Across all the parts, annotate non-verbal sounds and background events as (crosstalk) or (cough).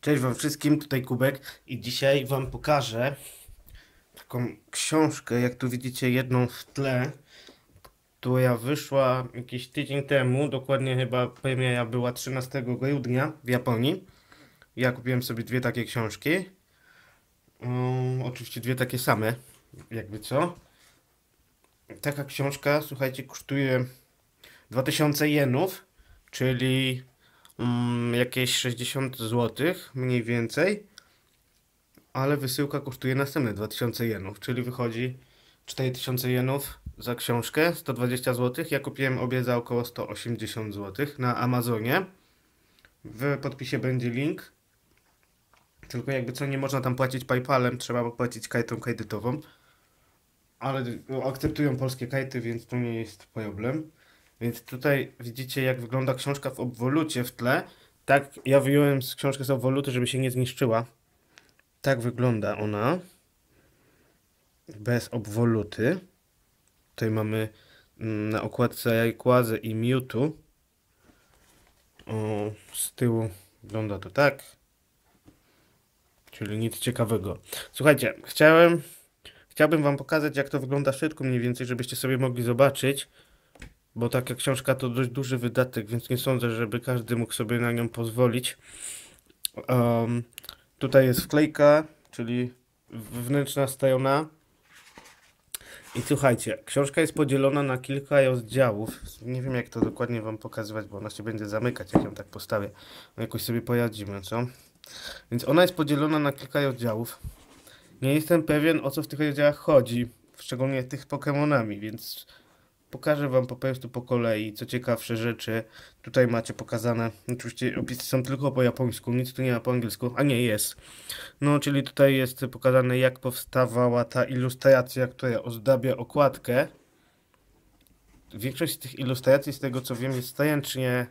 Cześć wam wszystkim, tutaj Kubek i dzisiaj wam pokażę taką książkę, jak tu widzicie jedną w tle, która wyszła jakiś tydzień temu, dokładnie chyba premiera była 13 grudnia w Japonii. Ja kupiłem sobie dwie takie książki, um, oczywiście dwie takie same, jakby co. Taka książka, słuchajcie, kosztuje 2000 jenów, czyli mm, jakieś 60 zł mniej więcej, ale wysyłka kosztuje następne 2000 jenów, czyli wychodzi 4000 jenów za książkę, 120 zł. Ja kupiłem obie za około 180 zł na Amazonie. W podpisie będzie link. Tylko jakby co nie można tam płacić PayPalem, trzeba płacić kartą kredytową. Ale akceptują polskie karty, więc to nie jest problem. Więc tutaj widzicie, jak wygląda książka w obwolucie w tle. Tak, ja wyjąłem z książkę z obwoluty, żeby się nie zniszczyła. Tak wygląda ona. Bez obwoluty. Tutaj mamy mm, na okładce Rayquaza i Mewtwo. O, z tyłu wygląda to tak. Czyli nic ciekawego. Słuchajcie, chciałem, chciałbym wam pokazać, jak to wygląda w środku mniej więcej, żebyście sobie mogli zobaczyć. Bo taka książka to dość duży wydatek, więc nie sądzę, żeby każdy mógł sobie na nią pozwolić. Um, tutaj jest wklejka, czyli wewnętrzna strona. I słuchajcie, książka jest podzielona na kilka rozdziałów. Nie wiem jak to dokładnie wam pokazywać, bo ona się będzie zamykać, jak ją tak postawię. No jakoś sobie poradzimy, co? Więc ona jest podzielona na kilka rozdziałów. Nie jestem pewien o co w tych rozdziałach chodzi, szczególnie tych Pokémonami, więc Pokażę Wam po prostu po kolei, co ciekawsze rzeczy. Tutaj macie pokazane, oczywiście opisy są tylko po japońsku, nic tu nie ma po angielsku, a nie jest. No, czyli tutaj jest pokazane, jak powstawała ta ilustracja, która ozdabia okładkę. Większość z tych ilustracji, z tego co wiem, jest ręcznie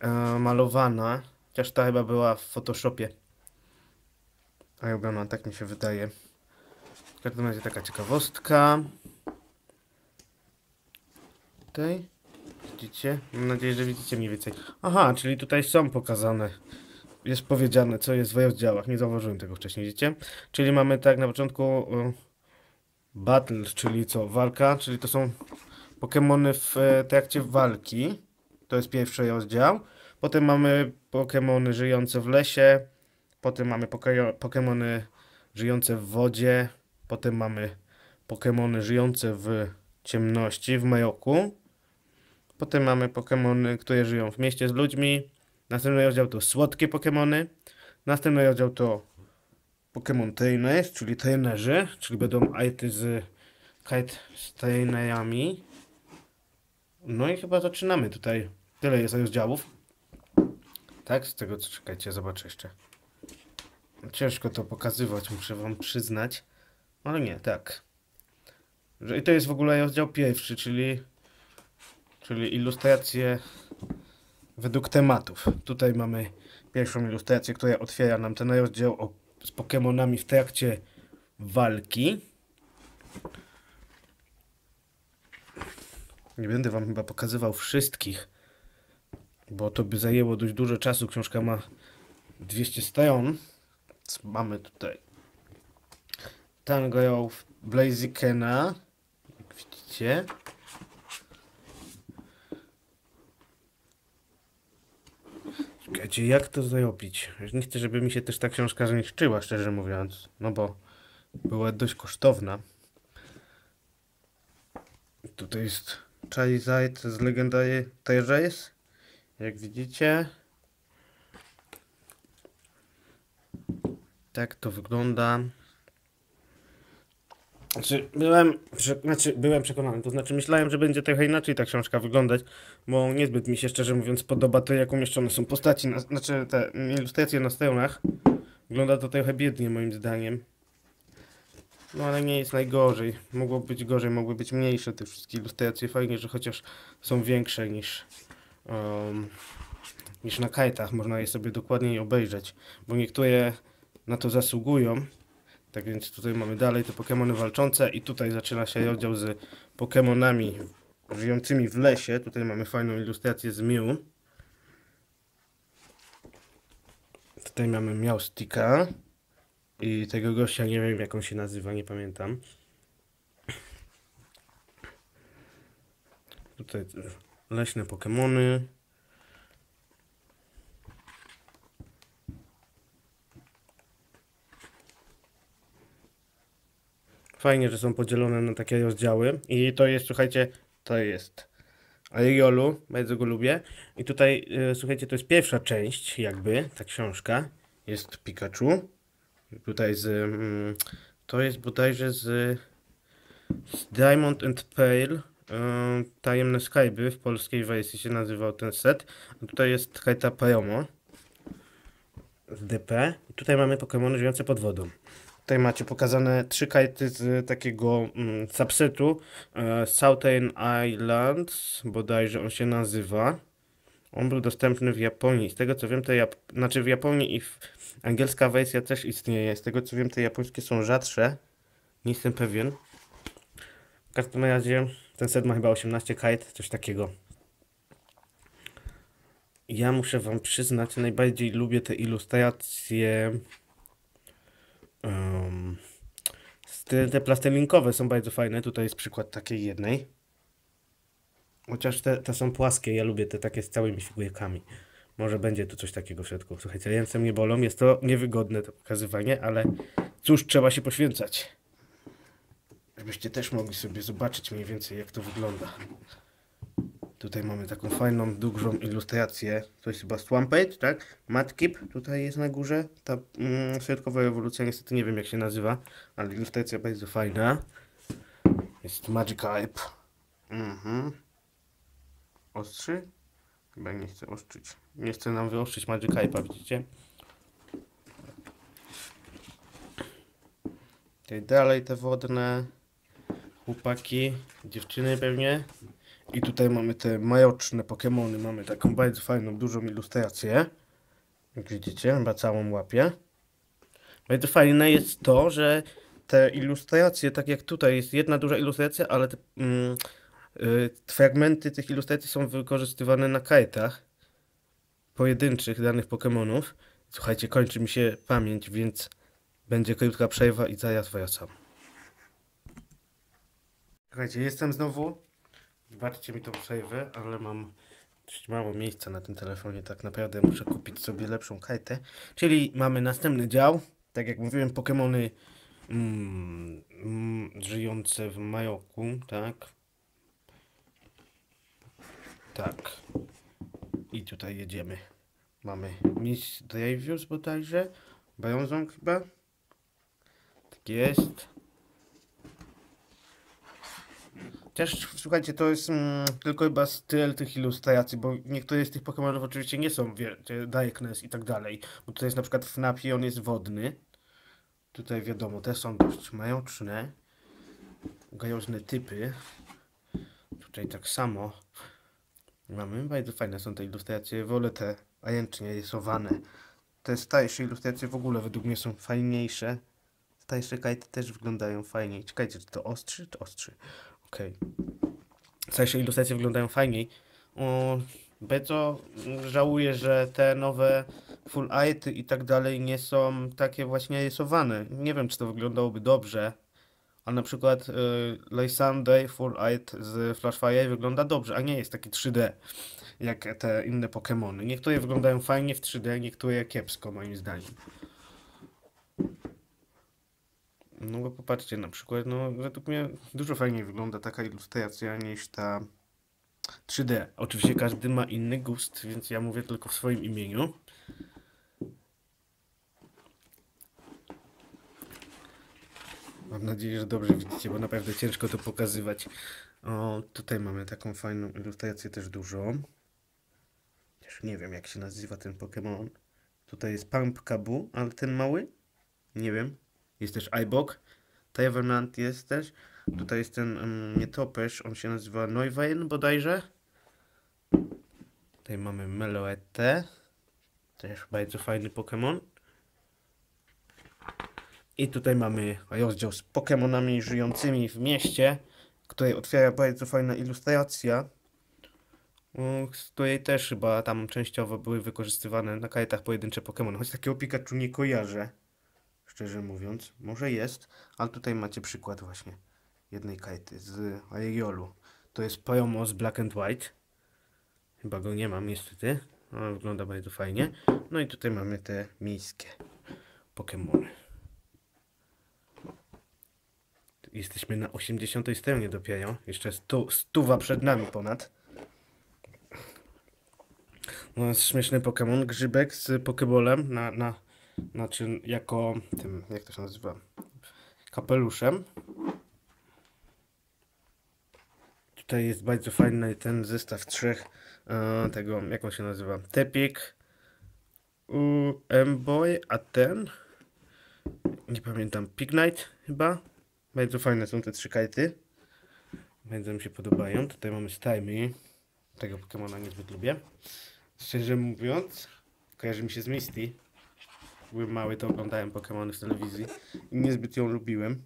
e, malowana, chociaż ta chyba była w Photoshopie. A robiona, tak mi się wydaje. W każdym razie taka ciekawostka tutaj. Widzicie? Mam nadzieję, że widzicie mniej więcej. Aha, czyli tutaj są pokazane. Jest powiedziane, co jest w rozdziałach. Nie zauważyłem tego wcześniej, widzicie? Czyli mamy tak na początku y, battle, czyli co? Walka, czyli to są Pokémony w e, trakcie walki. To jest pierwszy rozdział. Potem mamy Pokémony żyjące w lesie. Potem mamy Pokémony żyjące w wodzie. Potem mamy Pokémony żyjące w ciemności, w majoku. Potem mamy Pokémony, które żyją w mieście z ludźmi. Następny rozdział to słodkie Pokémony. Następny rozdział to Pokémon Trainers, czyli trenerzy, czyli będą ajty z kite z trainerami. No i chyba zaczynamy tutaj. Tyle jest rozdziałów. Tak, z tego co czekajcie, zobaczę jeszcze. Ciężko to pokazywać, muszę wam przyznać. Ale nie, tak. I to jest w ogóle rozdział pierwszy, czyli czyli ilustracje według tematów. Tutaj mamy pierwszą ilustrację, która otwiera nam ten rozdział o, z Pokémonami w trakcie walki. Nie będę wam chyba pokazywał wszystkich, bo to by zajęło dość dużo czasu. Książka ma 200 stron. Mamy tutaj Tango Blazykena, jak widzicie. Czekajcie, jak to zrobić? Nie chcę, żeby mi się też ta książka zniszczyła, szczerze mówiąc. No bo była dość kosztowna. Tutaj jest Charizard z Legendary Treasures. Jak widzicie. Tak to wygląda. Znaczy byłem, znaczy, byłem przekonany, to znaczy myślałem, że będzie trochę inaczej ta książka wyglądać, bo niezbyt mi się szczerze mówiąc podoba to, jak umieszczone są postaci, na, znaczy te ilustracje na stronach. Wygląda to trochę biednie moim zdaniem. No ale nie jest najgorzej. Mogło być gorzej, mogły być mniejsze te wszystkie ilustracje. Fajnie, że chociaż są większe niż, um, niż na kajtach. Można je sobie dokładniej obejrzeć, bo niektóre na to zasługują. Tak więc tutaj mamy dalej te Pokémony walczące i tutaj zaczyna się rozdział z Pokémonami żyjącymi w lesie. Tutaj mamy fajną ilustrację z Mew. Tutaj mamy Miaustika i tego gościa, nie wiem jak on się nazywa, nie pamiętam. Tutaj leśne Pokemony. Fajnie, że są podzielone na takie rozdziały. I to jest, słuchajcie, to jest Ariolu, bardzo go lubię. I tutaj, e, słuchajcie, to jest pierwsza część, jakby, ta książka. Jest Pikachu. Tutaj z, mm, to jest bodajże z, z Diamond and Pearl. e, Tajemne Skyby w polskiej wersji się nazywał ten set. A tutaj jest Kaita Payomo z DP. I tutaj mamy Pokémony żyjące pod wodą. Tutaj macie pokazane trzy kajty z takiego mm, subsetu e, Southern Islands, bodajże on się nazywa. On był dostępny w Japonii. Z tego co wiem, to Jap znaczy w Japonii i w... angielska wersja też istnieje. Z tego co wiem, te japońskie są rzadsze. Nie jestem pewien. W każdym razie ten set ma chyba 18 kajt, coś takiego. Ja muszę wam przyznać, najbardziej lubię te ilustracje Um, te, te plastelinkowe są bardzo fajne. Tutaj jest przykład takiej jednej. Chociaż te, te są płaskie, ja lubię te takie z całymi figurkami. Może będzie tu coś takiego w środku. Słuchajcie, ręce mnie bolą, jest to niewygodne to pokazywanie, ale cóż, trzeba się poświęcać. Żebyście też mogli sobie zobaczyć mniej więcej jak to wygląda. Tutaj mamy taką fajną, dużą ilustrację. To jest chyba Swampage, tak? Madkip tutaj jest na górze. Ta mm, środkowa ewolucja, niestety nie wiem jak się nazywa, ale ilustracja bardzo fajna. Jest Magikarp. Mhm. Ostrzy? Chyba nie chcę ostrzyć. Nie chcę nam wyostrzyć Magikarpa, widzicie? Tutaj dalej te wodne chłopaki, dziewczyny pewnie. I tutaj mamy te majoczne Pokémony. Mamy taką bardzo fajną, dużą ilustrację. Jak widzicie, chyba całą łapię. Bardzo fajne jest to, że te ilustracje, tak jak tutaj jest jedna duża ilustracja, ale te mm, y, fragmenty tych ilustracji są wykorzystywane na kajtach pojedynczych danych Pokémonów. Słuchajcie, kończy mi się pamięć, więc będzie krótka przerwa i zaraz wracam. Słuchajcie, jestem znowu. Wybaczcie mi tą przerwę, ale mam dość mało miejsca na tym telefonie. Tak naprawdę muszę kupić sobie lepszą kajtę. Czyli mamy następny dział. Tak jak mówiłem, Pokémony mm, mm, żyjące w Majoku, tak? Tak. I tutaj jedziemy. Mamy Miss Dravius bodajże. Bronzong chyba. Tak jest. Też, słuchajcie, to jest mm, tylko chyba styl tych ilustracji, bo niektóre z tych Pokémonów oczywiście nie są, wiecie, Darkness i tak dalej. Bo tutaj jest na przykład Fnapi, on jest wodny. Tutaj wiadomo, te są dość majoczne. Gajożne typy. Tutaj tak samo. Mamy, bardzo fajne są te ilustracje. Wolę te ręcznie rysowane. Te starsze ilustracje w ogóle według mnie są fajniejsze. Starsze kajty też wyglądają fajniej. Czekajcie, czy to ostrzy, czy ostrzy? Okej. Okay. Starsze ilustracje wyglądają fajniej. O, bardzo żałuję, że te nowe full arty i tak dalej nie są takie właśnie rysowane. Nie wiem, czy to wyglądałoby dobrze. A na przykład y, Lysandre Full Art z Flashfire wygląda dobrze, a nie jest taki 3D jak te inne Pokémony. Niektóre wyglądają fajnie w 3D, niektóre kiepsko moim zdaniem. No bo popatrzcie, na przykład, no według mnie dużo fajniej wygląda taka ilustracja niż ta 3D. Oczywiście każdy ma inny gust, więc ja mówię tylko w swoim imieniu. Mam nadzieję, że dobrze widzicie, bo naprawdę ciężko to pokazywać. O, tutaj mamy taką fajną ilustrację też dużą. Też nie wiem jak się nazywa ten Pokémon. Tutaj jest Pump Kabu, ale ten mały? Nie wiem. Jest też iBok. Tavermant jest też. Tutaj jest ten um, nietoperz, on się nazywa Neuwein bodajże. Tutaj mamy Meloetę. Też bardzo fajny Pokémon. I tutaj mamy rozdział z Pokémonami żyjącymi w mieście, której otwiera bardzo fajna ilustracja. mm, z której też chyba tam częściowo były wykorzystywane na kartach pojedyncze Pokémony. Choć takiego Pikachu nie kojarzę, szczerze mówiąc. Może jest, ale tutaj macie przykład właśnie jednej karty z Aeriolu. To jest Promo z Black and White. Chyba go nie mam niestety, ale wygląda bardzo fajnie. No i tutaj mamy te miejskie Pokémony. Jesteśmy na 80 stronie dopiero. Jeszcze stu, stuwa przed nami ponad. No śmieszny Pokémon, grzybek z Pokeballem na, na, znaczy jako tym, jak to się nazywa, kapeluszem. Tutaj jest bardzo fajny ten zestaw trzech e, tego, jak on się nazywa, Tepik, M-Boy, a ten, nie pamiętam, Pignite chyba. Bardzo fajne są te trzy kajty. Bardzo mi się podobają. Tutaj mamy Stymie. Tego Pokemona niezbyt lubię. Szczerze mówiąc, kojarzy mi się z Misty. Byłem mały, to oglądałem Pokemony w telewizji i niezbyt ją lubiłem.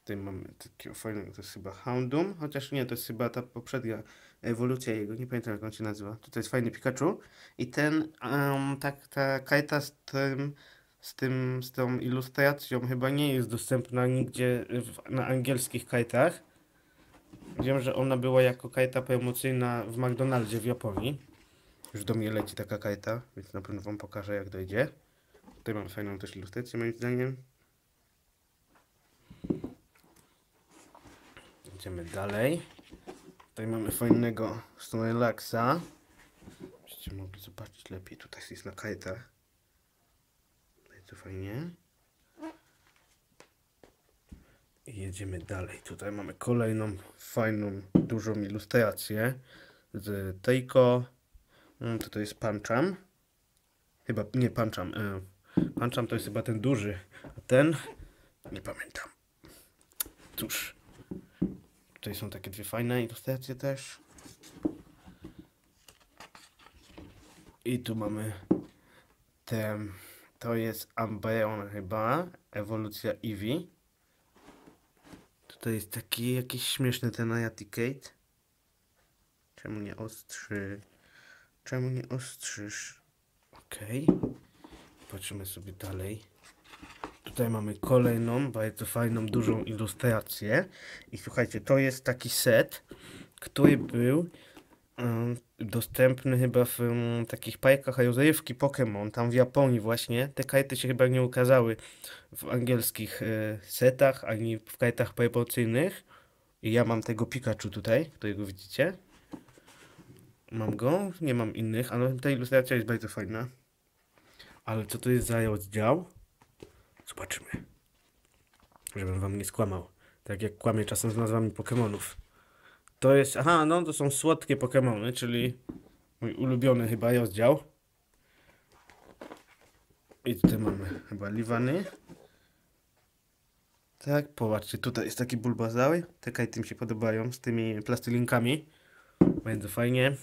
Tutaj mamy takiego fajnego, to jest chyba Houndoom, chociaż nie, to jest chyba ta poprzednia ewolucja jego, nie pamiętam jak on się nazywa. Tutaj jest fajny Pikachu i ten, um, tak, ta kajta z tym, z tym, z tą ilustracją chyba nie jest dostępna nigdzie w, na angielskich kajtach. Wiem, że ona była jako kajta promocyjna w McDonaldzie w Japonii. Już do mnie leci taka kajta, więc na pewno wam pokażę jak dojdzie. Tutaj mamy fajną też ilustrację moim zdaniem. Idziemy dalej. Tutaj mamy fajnego Snorlaxa. Byście mogli zobaczyć lepiej. Tutaj jest na kajtach. Bardzo fajnie. I jedziemy dalej. Tutaj mamy kolejną fajną, dużą ilustrację z Teiko. Mm, to jest Pancham. Chyba nie Pancham. E, Pancham to jest chyba ten duży. A ten nie pamiętam. Cóż. Tutaj są takie dwie fajne ilustracje też. I tu mamy te, to jest Ambreon chyba, ewolucja Eevee. Tutaj jest taki jakiś śmieszny ten Ayaticate. Czemu nie ostrzy? Czemu nie ostrzysz? Okej. Patrzymy sobie dalej. Tutaj mamy kolejną, bardzo fajną, dużą ilustrację. I słuchajcie, to jest taki set, który był dostępny chyba w em, takich pajkach rozrywki Pokémon, tam w Japonii właśnie. Te karty się chyba nie ukazały w angielskich e, setach, ani w kartach promocyjnych. I ja mam tego Pikachu tutaj, którego widzicie. Mam go, nie mam innych, ale ta ilustracja jest bardzo fajna. Ale co to jest za rozdział? Zobaczymy. Żebym wam nie skłamał. Tak jak kłamię czasem z nazwami Pokémonów. To jest. Aha, no to są słodkie Pokémony, czyli mój ulubiony chyba rozdział. I tutaj mamy chyba Liwany. Tak, popatrzcie, tutaj jest taki Bulbazaur. Te kajty mi się podobają z tymi plastylinkami. Bardzo fajnie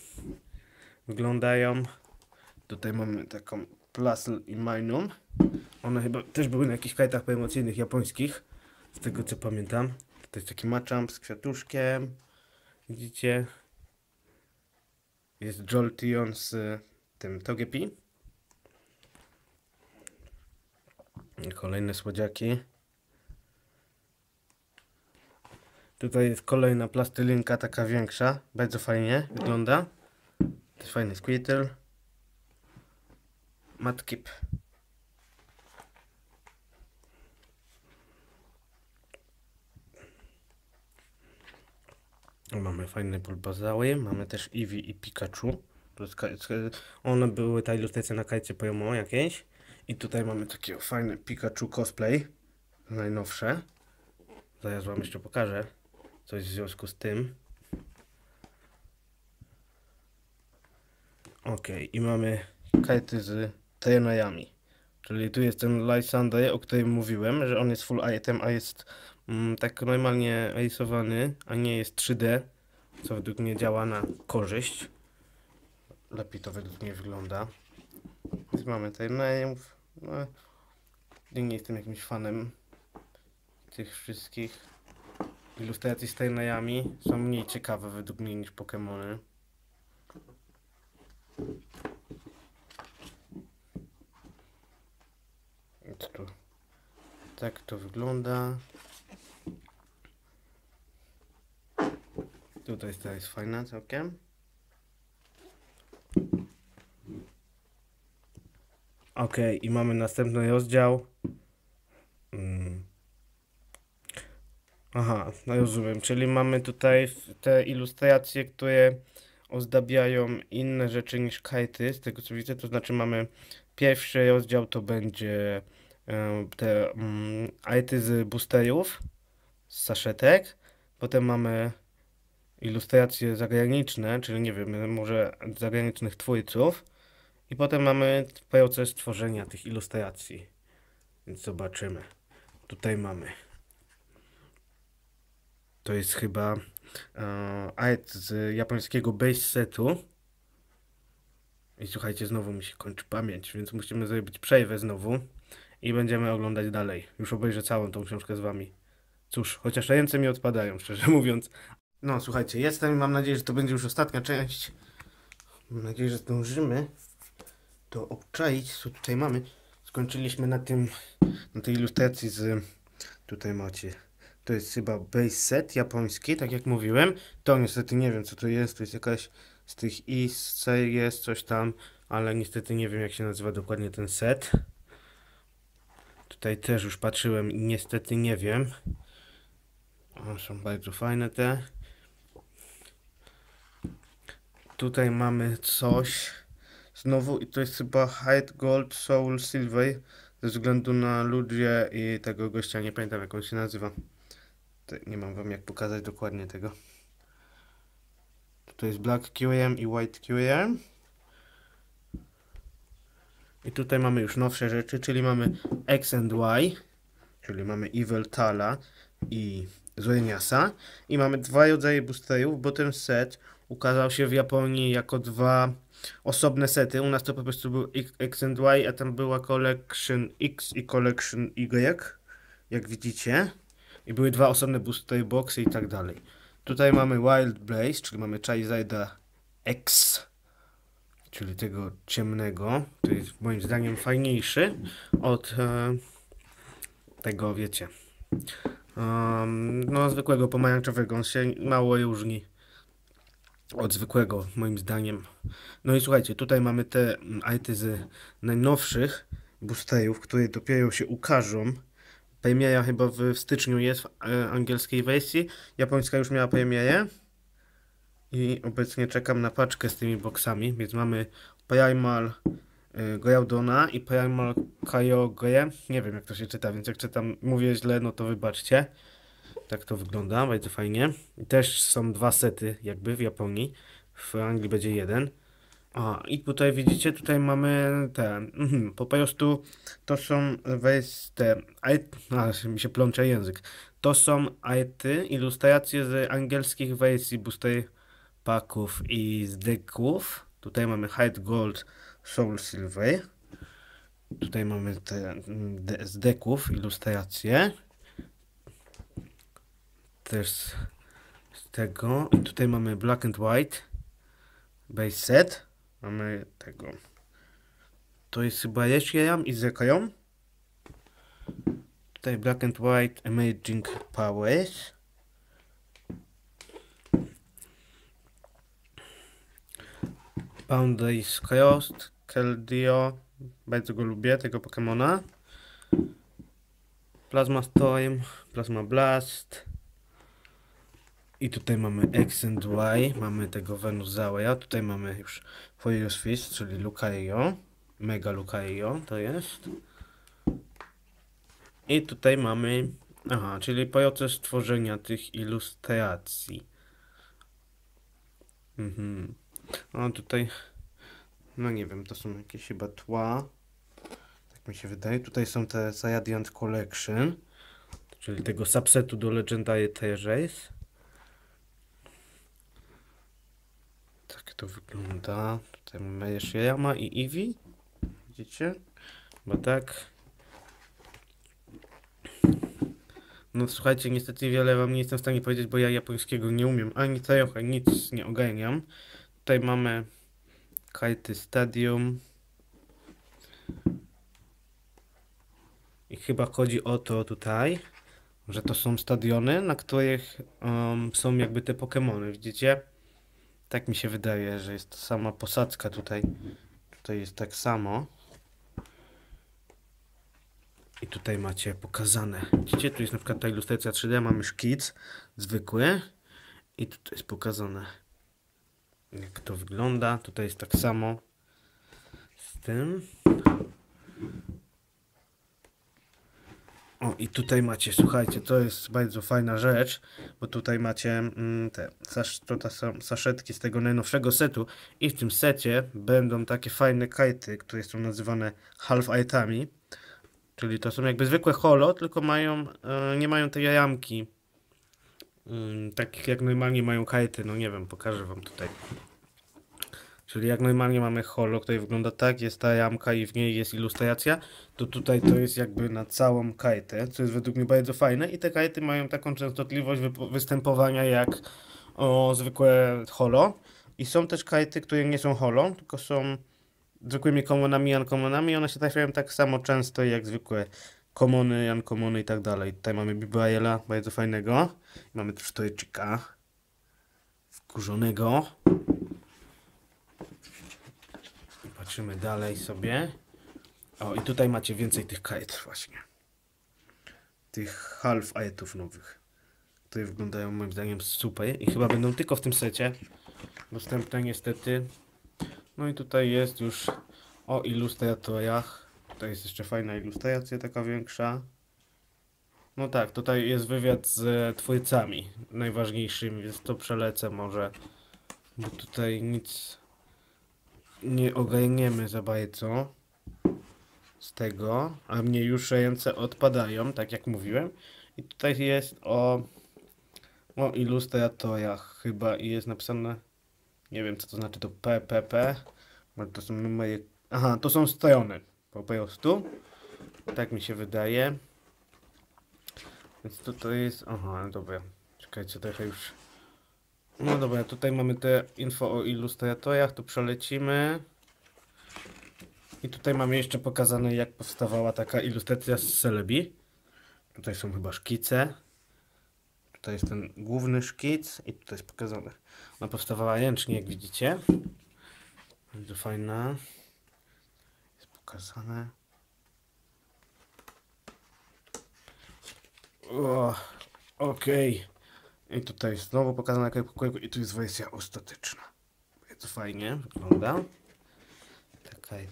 wyglądają. Tutaj mamy taką Plasl i Minun. One chyba też były na jakichś kajtach promocyjnych japońskich, z tego co pamiętam. To jest taki Machamp z kwiatuszkiem. Widzicie? Jest Jolteon z y, tym Togepi. Kolejne słodziaki. Tutaj jest kolejna plastylinka, taka większa. Bardzo fajnie wygląda. To jest fajny Squirtle. Matkip. Mamy fajne Bulbazaury, mamy też Eevee i Pikachu. One były, ta ilustracja na kajcie Poyomo jakieś. I tutaj mamy takie fajne Pikachu cosplay. Najnowsze. Zaraz wam jeszcze pokażę coś w związku z tym. Ok, i mamy kajty z Trainajami. Czyli tu jest ten Lysander, o którym mówiłem, że on jest full item, a jest mm, tak normalnie rysowany, a nie jest 3D, co według mnie działa na korzyść. Lepiej to według mnie wygląda. Więc mamy Trainajów. No, nie jestem jakimś fanem tych wszystkich ilustracji z Trainajami. Są mniej ciekawe według mnie niż Pokémony. Co tu? Tak to wygląda. Tutaj to jest fajna całkiem. Ok, i mamy następny rozdział. Mm. Aha, no rozumiem, czyli mamy tutaj te ilustracje, które ozdabiają inne rzeczy niż kajty, z tego co widzę, to znaczy mamy pierwszy rozdział to będzie te mm, ajty z boosterów, z saszetek, potem mamy ilustracje zagraniczne, czyli nie wiem, może zagranicznych twórców. I potem mamy proces tworzenia tych ilustracji, więc zobaczymy. Tutaj mamy. To jest chyba e, art z japońskiego base setu. I słuchajcie, znowu mi się kończy pamięć, więc musimy zrobić przerwę znowu i będziemy oglądać dalej. Już obejrzę całą tą książkę z wami. Cóż, chociaż ręce mi odpadają, szczerze (laughs) mówiąc. No, słuchajcie, jestem i mam nadzieję, że to będzie już ostatnia część. Mam nadzieję, że zdążymy to obczaić, co tutaj mamy. Skończyliśmy na tym, na tej ilustracji z... Tutaj macie. To jest chyba base set japoński, tak jak mówiłem. To niestety nie wiem co to jest, to jest jakaś z tych is jest coś tam, ale niestety nie wiem jak się nazywa dokładnie ten set. Tutaj też już patrzyłem i niestety nie wiem. O, są bardzo fajne te. Tutaj mamy coś. Znowu i to jest chyba Hide Gold Soul Silver ze względu na ludzie i tego gościa, nie pamiętam jak on się nazywa. Tutaj nie mam wam jak pokazać dokładnie tego. To jest Black QM i White QM. I tutaj mamy już nowsze rzeczy, czyli mamy X and Y, czyli mamy Evil Tala i Zorniasa. I mamy dwa rodzaje boosterów, bo ten set ukazał się w Japonii jako dwa osobne sety. U nas to po prostu był X and Y, a tam była Collection X i Collection Y, jak widzicie. I były dwa osobne booster boxy i tak dalej. Tutaj mamy Wild Blaze, czyli mamy Charizarda X, czyli tego ciemnego, który jest moim zdaniem fajniejszy od e, tego, wiecie, um, no zwykłego pomarańczowego. On się mało różni od zwykłego, moim zdaniem. No i słuchajcie, tutaj mamy te mm, arty z najnowszych boosterów, które dopiero się ukażą. Premiera chyba w, w styczniu jest w e, angielskiej wersji. Japońska już miała premierę. I obecnie czekam na paczkę z tymi boksami, więc mamy Primal y, Groudona i Primal Kyogre. Nie wiem jak to się czyta, więc jak czytam, mówię źle, no to wybaczcie. Tak to wygląda, bardzo fajnie. Też są dwa sety jakby w Japonii. W Anglii będzie jeden. A, i tutaj widzicie, tutaj mamy te, mhm, po prostu to są weź te, a, mi się plącze język. To są arty, ilustracje z angielskich wersji booster packów i z decków. Tutaj mamy Hide Gold, Soul Silver. Tutaj mamy te mm, de, z decków ilustracje. Też z, tego. I tutaj mamy Black and White base set. Mamy tego. To jest chyba Reshiram i Zekayom. Tutaj Black and White Emerging Powers. Boundaries Crossed, Keldeo. Bardzo go lubię, tego Pokemona. Plasma Storm, Plasma Blast. I tutaj mamy X and Y, mamy tego Venusaura, tutaj mamy już Furious Fist, czyli Lucario, Mega Lucario to jest. I tutaj mamy, aha, czyli proces tworzenia tych ilustracji. Mhm. No tutaj, no nie wiem, to są jakieś chyba tła, tak mi się wydaje. Tutaj są te Radiant Collection, czyli tego subsetu do Legendary Treasures. Tak to wygląda. Tutaj mamy jeszcze Yama i Eevee. Widzicie? Chyba tak. No słuchajcie, niestety wiele wam nie jestem w stanie powiedzieć, bo ja japońskiego nie umiem ani trochę, nic nie ogarniam. Tutaj mamy Kajty Stadium. I chyba chodzi o to tutaj, że to są stadiony, na których em, są jakby te Pokemony, widzicie? Tak mi się wydaje, że jest sama posadzka tutaj. Tutaj jest tak samo. I tutaj macie pokazane. Widzicie, tu jest na przykład ta ilustracja 3D, mamy szkic zwykły. I tutaj jest pokazane, jak to wygląda. Tutaj jest tak samo z tym. O, i tutaj macie, słuchajcie, to jest bardzo fajna rzecz, bo tutaj macie mm, te, sasz, to, saszetki z tego najnowszego setu i w tym secie będą takie fajne kajty, które są nazywane half-itami, czyli to są jakby zwykłe holo, tylko mają, e, nie mają tej jajamki, takich jak normalnie mają kajty, no nie wiem, pokażę wam tutaj. Czyli jak normalnie mamy holo, które wygląda tak, jest ta jamka i w niej jest ilustracja, to tutaj to jest jakby na całą kajtę, co jest według mnie bardzo fajne i te kajty mają taką częstotliwość występowania jak o, zwykłe holo i są też kajty, które nie są holo, tylko są zwykłymi komonami, unkommonami i one się trafiają tak samo często jak zwykłe komony, uncommony i tak dalej. Tutaj mamy Bibraela, bardzo fajnego, mamy też Tojczyka wkurzonego. Patrzymy dalej sobie. O, i tutaj macie więcej tych kajet właśnie. Tych half ajetów nowych. Które wyglądają moim zdaniem super i chyba będą tylko w tym secie. Dostępne niestety. No i tutaj jest już o ilustratorach. Tutaj jest jeszcze fajna ilustracja, taka większa. No tak, tutaj jest wywiad z twórcami najważniejszymi, więc to przelecę może. Bo tutaj nic nie ogarniemy za bardzo z tego, a mnie już ręce odpadają, tak jak mówiłem. I tutaj jest o, o ilustratorach chyba i jest napisane, nie wiem co to znaczy to PPP, może to są numery, aha, to są strony po prostu, tak mi się wydaje. Więc tutaj jest, aha, dobra, czekajcie, trochę już no dobra, tutaj mamy te info o ilustratorach, tu przelecimy. I tutaj mamy jeszcze pokazane jak powstawała taka ilustracja z Celebi. Tutaj są chyba szkice. Tutaj jest ten główny szkic i tutaj jest pokazane. Ona powstawała ręcznie, jak widzicie. Bardzo fajna. Pokazane. Okej. I tutaj znowu pokazana jaka pokoju i tu jest wersja ostateczna. Bardzo fajnie wygląda.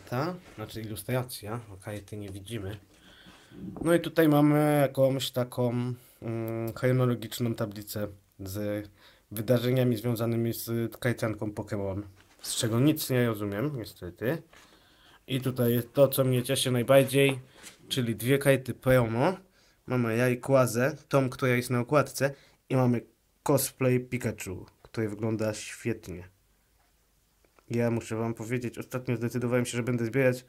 Ta znaczy ilustracja, kajty nie widzimy. No i tutaj mamy jakąś taką mm, chronologiczną tablicę z wydarzeniami związanymi z kajcianką Pokémon. Z czego nic nie rozumiem, niestety. I tutaj jest to, co mnie cieszy najbardziej, czyli dwie kajty promo. Mamy Rayquazę, tą, która jest na okładce i mamy cosplay Pikachu, który wygląda świetnie. Ja muszę wam powiedzieć, ostatnio zdecydowałem się, że będę zbierać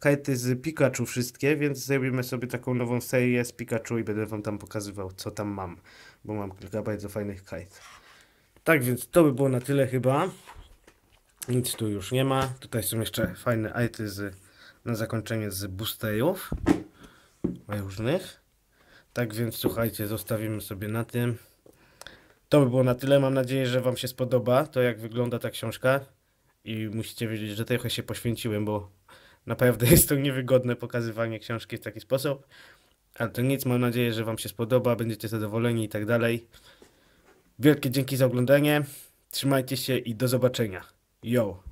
kajty z Pikachu wszystkie, więc zrobimy sobie taką nową serię z Pikachu i będę wam tam pokazywał, co tam mam, bo mam kilka bardzo fajnych kajt. Tak więc to by było na tyle chyba. Nic tu już nie ma. Tutaj są jeszcze fajne ajty z, na zakończenie z boosterów różnych. Tak więc słuchajcie, zostawimy sobie na tym. To by było na tyle. Mam nadzieję, że Wam się spodoba to, jak wygląda ta książka. I musicie wiedzieć, że trochę się poświęciłem, bo naprawdę (laughs) jest to niewygodne pokazywanie książki w taki sposób. Ale to nic, mam nadzieję, że Wam się spodoba, będziecie zadowoleni i tak dalej. Wielkie dzięki za oglądanie. Trzymajcie się i do zobaczenia. Yo!